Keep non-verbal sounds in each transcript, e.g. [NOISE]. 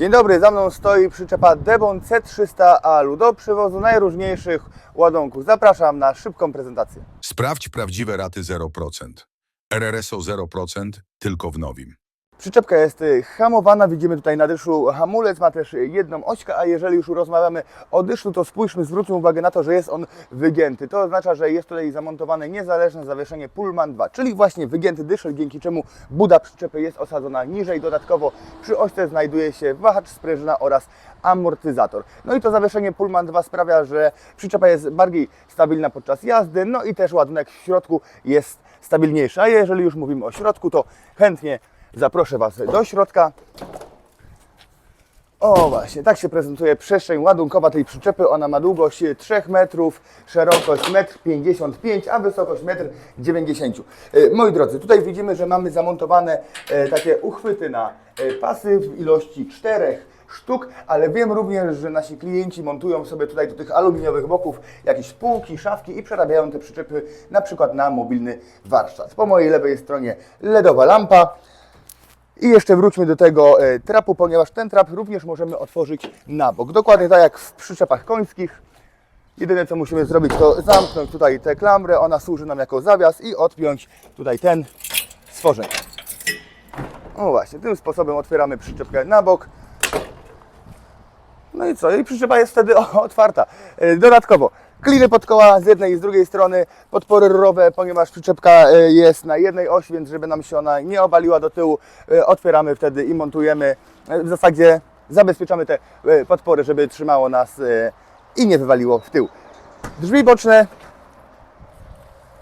Dzień dobry, za mną stoi przyczepa Devon C300 Alu do przewozu najróżniejszych ładunków. Zapraszam na szybką prezentację. Sprawdź prawdziwe raty 0%. RRSO 0% tylko w nowim. Przyczepka jest y, hamowana, widzimy tutaj na dyszu hamulec, ma też jedną ośkę, a jeżeli już rozmawiamy o dyszu, to spójrzmy, zwróćmy uwagę na to, że jest on wygięty. To oznacza, że jest tutaj zamontowane niezależne zawieszenie Pullman 2, czyli właśnie wygięty dyszel, dzięki czemu buda przyczepy jest osadzona niżej. Dodatkowo przy ośce znajduje się wahacz sprężyna oraz amortyzator. No i to zawieszenie Pullman 2 sprawia, że przyczepa jest bardziej stabilna podczas jazdy, no i też ładunek w środku jest stabilniejszy. A jeżeli już mówimy o środku, to chętnie Zaproszę Was do środka. O właśnie, tak się prezentuje przestrzeń ładunkowa tej przyczepy. Ona ma długość 3 metrów, szerokość 1,55 m, a wysokość 1,90 m. E, Moi drodzy, tutaj widzimy, że mamy zamontowane e, takie uchwyty na e, pasy w ilości 4 sztuk, ale wiem również, że nasi klienci montują sobie tutaj do tych aluminiowych boków jakieś półki, szafki i przerabiają te przyczepy na przykład na mobilny warsztat. Po mojej lewej stronie LEDowa lampa. I jeszcze wróćmy do tego e, trapu, ponieważ ten trap również możemy otworzyć na bok. Dokładnie tak jak w przyczepach końskich. Jedyne co musimy zrobić to zamknąć tutaj tę klamrę, ona służy nam jako zawias i odpiąć tutaj ten stworzeń. O właśnie, tym sposobem otwieramy przyczepkę na bok. No i co? I przyczepa jest wtedy [LAUGHS] otwarta. E, Dodatkowo kliny pod koła z jednej i z drugiej strony, podpory rurowe, ponieważ przyczepka e, jest na jednej osi, więc żeby nam się ona nie obaliła do tyłu, e, otwieramy wtedy i montujemy. E, W zasadzie zabezpieczamy te podpory, żeby trzymało nas i nie wywaliło w tył. Drzwi boczne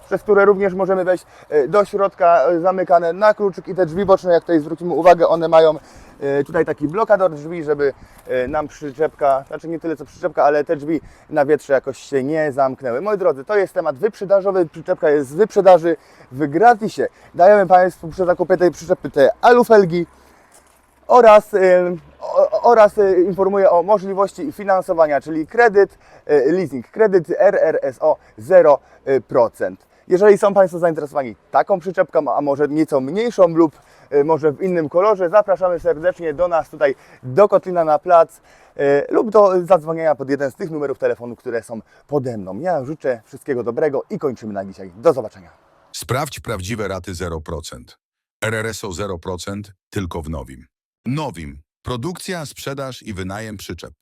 przez które również możemy wejść do środka, zamykane na kluczyk i te drzwi boczne, jak tutaj zwrócimy uwagę, one mają tutaj taki blokador drzwi, żeby e, nam przyczepka, znaczy nie tyle co przyczepka, ale te drzwi na wietrze jakoś się nie zamknęły. Moi drodzy, to jest temat wyprzedażowy, przyczepka jest z wyprzedaży w gratisie. Dajemy Państwu przy zakupie tej przyczepy te alufelgi, oraz, o- oraz informuję o możliwości finansowania, czyli kredyt, leasing, kredyt RRSO 0%. Jeżeli są Państwo zainteresowani taką przyczepką, a może nieco mniejszą lub y, może w innym kolorze, zapraszamy serdecznie do nas tutaj do Kotlina na plac y, lub do zadzwonienia pod jeden z tych numerów telefonu, które są pode mną. Ja życzę wszystkiego dobrego i kończymy na dzisiaj. Do zobaczenia. Sprawdź prawdziwe raty 0%. RRSO 0% tylko w nowim. Nowim. Produkcja, sprzedaż i wynajem przyczep.